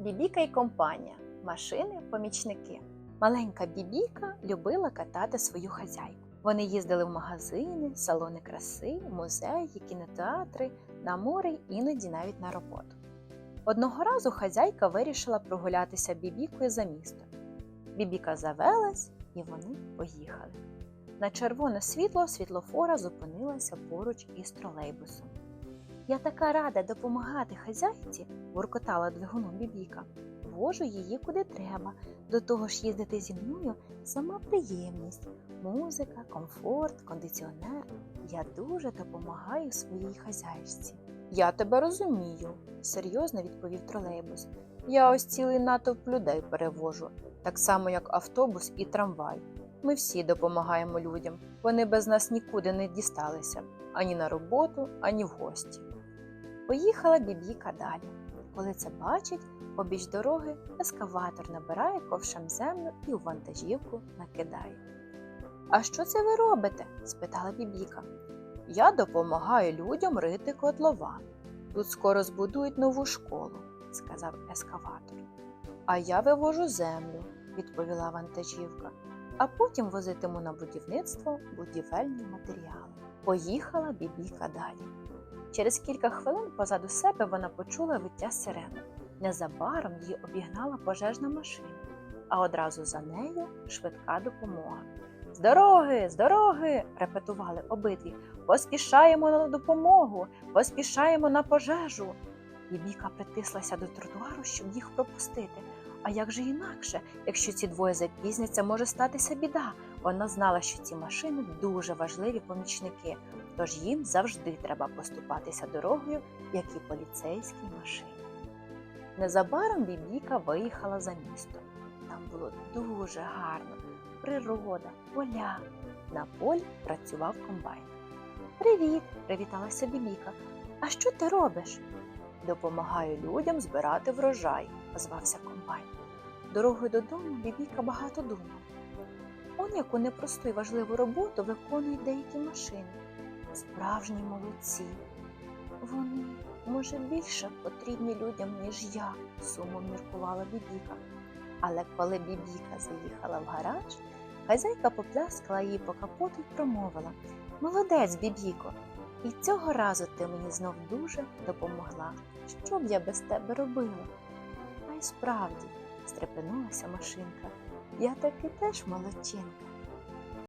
Бібіка і компанія. Машини помічники. Маленька бібіка любила катати свою хазяйку. Вони їздили в магазини, салони краси, музеї, кінотеатри, на море іноді навіть на роботу. Одного разу хазяйка вирішила прогулятися бібікою за місто. Бібіка завелась, і вони поїхали. На червоне світло світлофора зупинилася поруч із тролейбусом. Я така рада допомагати хазяйці, буркотала двигуном бібіка. Вожу її куди треба. До того ж їздити зі мною сама приємність, музика, комфорт, кондиціонер. Я дуже допомагаю своїй хазяйці. Я тебе розумію, серйозно відповів тролейбус. Я ось цілий натовп людей перевожу, так само як автобус і трамвай. Ми всі допомагаємо людям. Вони без нас нікуди не дісталися ані на роботу, ані в гості. Поїхала бібіка далі. Коли це бачить, обіч дороги ескаватор набирає ковшем землю і у вантажівку накидає. А що це ви робите? спитала бібіка. Я допомагаю людям рити котлован. Тут скоро збудують нову школу, сказав ескаватор. А я вивожу землю, відповіла вантажівка, а потім возитиму на будівництво будівельні матеріали. Поїхала бібіка далі. Через кілька хвилин позаду себе вона почула виття сирени. Незабаром її обігнала пожежна машина, а одразу за нею швидка допомога. З дороги, з дороги! репетували обидві. Поспішаємо на допомогу, поспішаємо на пожежу. Бібіка притислася до тротуару, щоб їх пропустити. А як же інакше, якщо ці двоє запізняться, може статися біда. Вона знала, що ці машини дуже важливі помічники, тож їм завжди треба поступатися дорогою, як і поліцейській машині. Незабаром Бібіка виїхала за місто. Там було дуже гарно, природа, поля. На полі працював комбайн. Привіт, привіталася Бібіка. А що ти робиш? Допомагаю людям збирати врожай, озвався комбайн. Дорогою додому Бібіка багато думав. Он яку непросту й важливу роботу виконують деякі машини. Справжні молодці. Вони, може, більше потрібні людям, ніж я, сумом міркувала Бібіка. Але коли Бібіка заїхала в гараж, хазяйка попляскала її по капоту й промовила Молодець, Бібіко, і цього разу ти мені знов дуже допомогла. Що б я без тебе робила? А й справді, стрепенулася машинка. Я таки теж молодчинка.